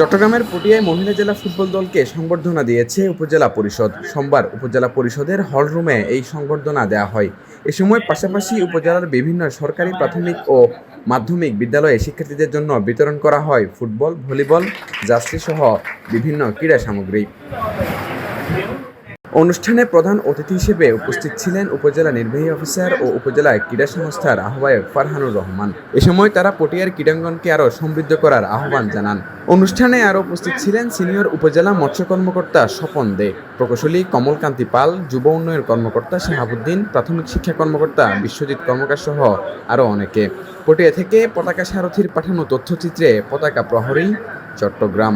চট্টগ্রামের পটিয়ায় মহিলা জেলা ফুটবল দলকে সংবর্ধনা দিয়েছে উপজেলা পরিষদ। সোমবার উপজেলা পরিষদের হলরুমে এই সংবর্ধনা দেওয়া হয়। এ সময় পাশাপাশি উপজেলার বিভিন্ন সরকারি, প্রাথমিক ও মাধ্যমিক বিদ্যালয়ে শিক্ষার্থীদের জন্য বিতরণ করা হয় ফুটবল, ভলিবল জার্সি সহ বিভিন্ন ক্রীড়া সামগ্রী। অনুষ্ঠানে প্রধান অতিথি হিসেবে উপস্থিত ছিলেন উপজেলা নির্বাহী অফিসার ও উপজেলা ক্রীড়া সংস্থার আহ্বায়ক ফারহানুর রহমান। এ সময় তারা পটিয়ার ক্রীড়াঙ্গনকে আরও সমৃদ্ধ করার আহ্বান জানান। অনুষ্ঠানে আরও উপস্থিত ছিলেন সিনিয়র উপজেলা মৎস্য কর্মকর্তা স্বপন দে, প্রকৌশলী কমলকান্তি পাল, যুব উন্নয়ন কর্মকর্তা শাহাবুদ্দিন, প্রাথমিক শিক্ষা কর্মকর্তা বিশ্বজিৎ কর্মকার সহ আরও অনেকে। পটিয়া থেকে পতাকা সারথীর পাঠানো তথ্যচিত্রে পতাকা প্রহরী চট্টগ্রাম।